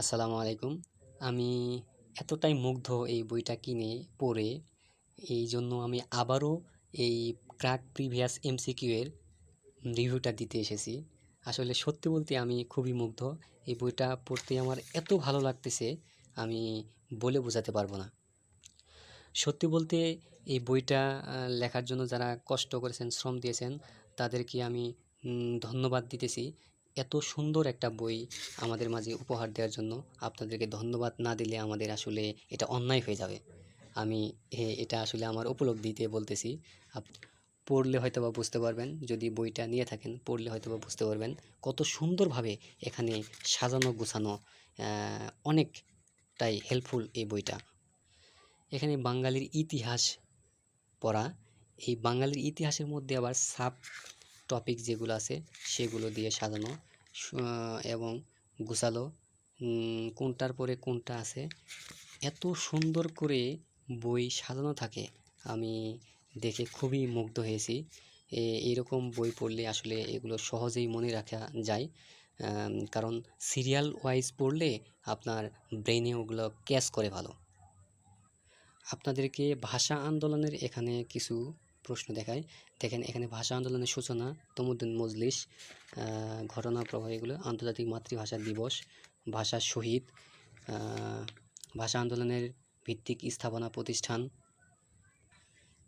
আসসালামু আলাইকুম। আমি এতটাই মুগ্ধ এই বইটা কিনে পড়ে। এই জন্য আমি আবারও এই ক্রাক প্রিভিয়াস এমসিকিউ এর রিভিউটা দিতে এসেছি। আসলে সত্যি বলতে আমি খুবই মুগ্ধ। এই বইটা পড়তে আমার এত ভালো লাগতেছে, আমি বলে বোঝাতে পারব না। সত্যি বলতে এই বইটা লেখার জন্য যারা কষ্ট করেছেন, শ্রম দিয়েছেন, তাদেরকে আমি ধন্যবাদ দিতেছি। এত সুন্দর একটা বই আমাদের মাঝে উপহার দেওয়ার জন্য আপনাদেরকে ধন্যবাদ না দিলে আমাদের আসলে এটা অন্যায় হয়ে যাবে। আমি এটা আসলে আমার উপলব্ধিতে বলতেছি। পড়লে হয়তো বা বুঝতে পারবেন, যদি বইটা নিয়ে থাকেন, পড়লে হয়তো বা বুঝতে পারবেন কত সুন্দরভাবে এখানে সাজানো, গোছানো অনেকটাই হেল্পফুল এই বইটা। এখানে বাঙালির ইতিহাস পড়া। এই বাঙালির ইতিহাসের মধ্যে আবার সাব টপিক যেগুলো আছে, সেগুলো দিয়ে সাজানো। এবং গুছালো। কোনটার পরে কোনটা আছে? এত সুন্দর করে বই সাজানো থাকে, আমি দেখে খুবই মুগ্ধ হয়েছি। এইরকম বই পড়লে আসলে এগুলো সহজেই মনে রাখা যায়। কারণ সিরিয়াল ওয়াইজ পড়লে আপনার ব্রেনে ওগুলো ক্যাচ করে ভালো। আপনাদেরকে ভাষা আন্দোলনের এখানে কিছু প্রশ্ন দেখায়। দেখেন, এখানে ভাষা আন্দোলনের সূচনা, তমুদ্দিন মজলিস ঘটনা প্রবাহ, এগুলো আন্তর্জাতিক মাতৃভাষা দিবস, ভাষা শহীদ ভাষা আন্দোলনের ভিত্তিক স্থাপনা প্রতিষ্ঠান।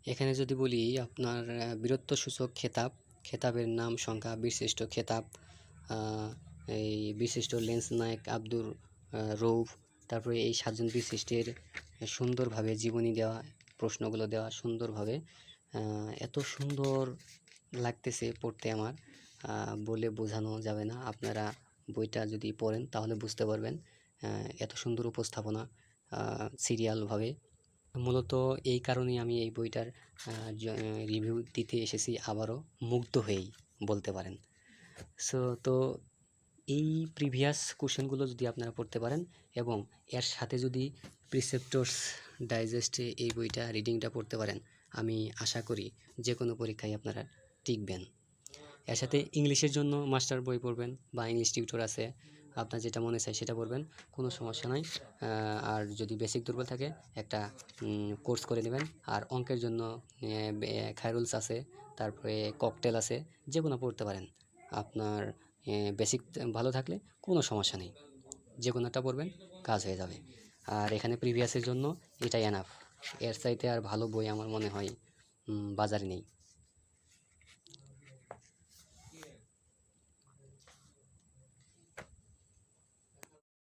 এখানে যদি বলি, আপনার বীরত্বসূচক খেতাব, খেতাবের নাম সংখ্যা, বীরশ্রেষ্ঠ খেতাব এই বিশিষ্ট লেন্স নায়ক আব্দুর রৌফ, তারপরে এই সাতজন বিশিষ্টের সুন্দরভাবে জীবনী দেওয়া, প্রশ্নগুলো দেওয়া সুন্দরভাবে এত সুন্দর লাগতেছে পড়তে আমার। বলে বোঝানো যাবে না। আপনারা বইটা যদি পড়েন তাহলে বুঝতে পারবেন এত সুন্দর উপস্থাপনা সিরিয়ালভাবে। মূলত এই কারণেই আমি এই বইটার রিভিউ দিতে এসেছি আবারও মুগ্ধ হয়েই বলতে পারেন। সো তো এই প্রিভিয়াস কোশ্চেনগুলো যদি আপনারা পড়তে পারেন এবং এর সাথে যদি প্রিসেপ্টর্স ডাইজেস্টে এই বইটা রিডিংটা পড়তে পারেন, আমি আশা করি যে কোনো পরীক্ষায় আপনারা টিকবেন। এর সাথে ইংলিশের জন্য মাস্টার বই পড়বেন বা ইংলিশ টিউটর আছে, আপনার যেটা মনে চায় সেটা পড়বেন, কোনো সমস্যা নাই। আর যদি বেসিক দুর্বল থাকে, একটা কোর্স করে নেবেন। আর অঙ্কের জন্য খায়রুলস আছে, তারপরে ককটেল আছে যে কোনো পড়তে পারেন। আপনার বেসিক ভালো থাকলে কোনো সমস্যা নেই। যে কোনো একটা পড়বেন, কাজ হয়ে যাবে। আর এখানে প্রিভিয়াসের জন্য এটাই এনাফ এর চাইতে আর ভালো বই আমার মনে হয় বাজারে নেই।